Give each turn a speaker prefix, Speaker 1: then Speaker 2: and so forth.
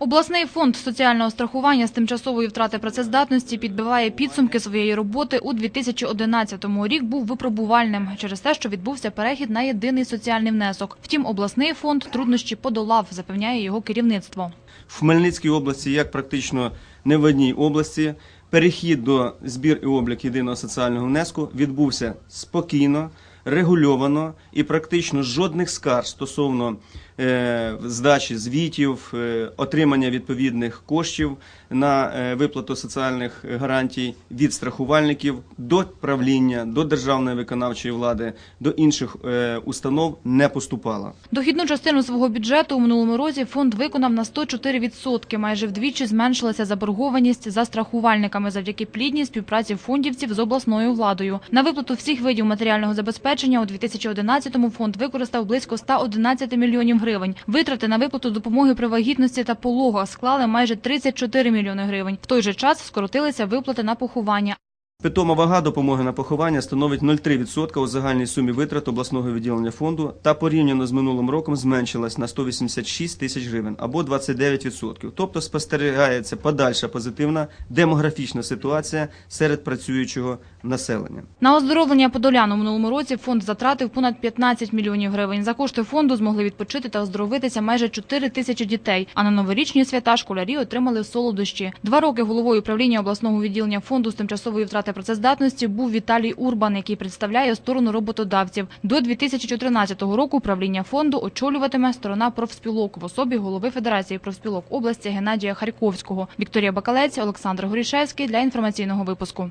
Speaker 1: Обласний фонд соціального страхування з тимчасової втрати працездатності підбиває підсумки своєї роботи у 2011-му. Рік був випробувальним через те, що відбувся перехід на єдиний соціальний внесок. Втім, обласний фонд труднощі подолав, запевняє його керівництво.
Speaker 2: В Хмельницькій області, як практично не в одній області, перехід до збір і облік єдиного соціального внеску відбувся спокійно, регульовано і практично жодних скарг стосовно е, здачі звітів, е, отримання відповідних коштів на е, виплату соціальних гарантій від страхувальників до правління, до державної виконавчої влади, до інших е, установ не поступало.
Speaker 1: Дохідну частину свого бюджету у минулому році фонд виконав на 104%. Майже вдвічі зменшилася заборгованість за страхувальниками завдяки плідній співпраці фондівців з обласною владою. На виплату всіх видів матеріального забезпечення у 2011-му фонд використав близько 111 мільйонів гривень. Витрати на виплату допомоги при вагітності та пологах склали майже 34 мільйони гривень. В той же час скоротилися виплати на поховання.
Speaker 2: Питома вага допомоги на поховання становить 0,3% у загальній сумі витрат обласного відділення фонду та порівняно з минулим роком зменшилась на 186 тисяч гривень або 29%. Тобто спостерігається подальша позитивна демографічна ситуація серед працюючого населення.
Speaker 1: На оздоровлення подолян у минулому році фонд затратив понад 15 мільйонів гривень. За кошти фонду змогли відпочити та оздоровитися майже 4 тисячі дітей. А на новорічні свята школярі отримали солодощі. Два роки головою управління обласного відділення фонду з тимчасової втрати працездатності був Віталій Урбан, який представляє сторону роботодавців. До 2014 року управління фонду очолюватиме сторона профспілок в особі голови Федерації профспілок області Геннадія Харьковського. Вікторія Бакалець, Олександр Горішевський для інформаційного випуску.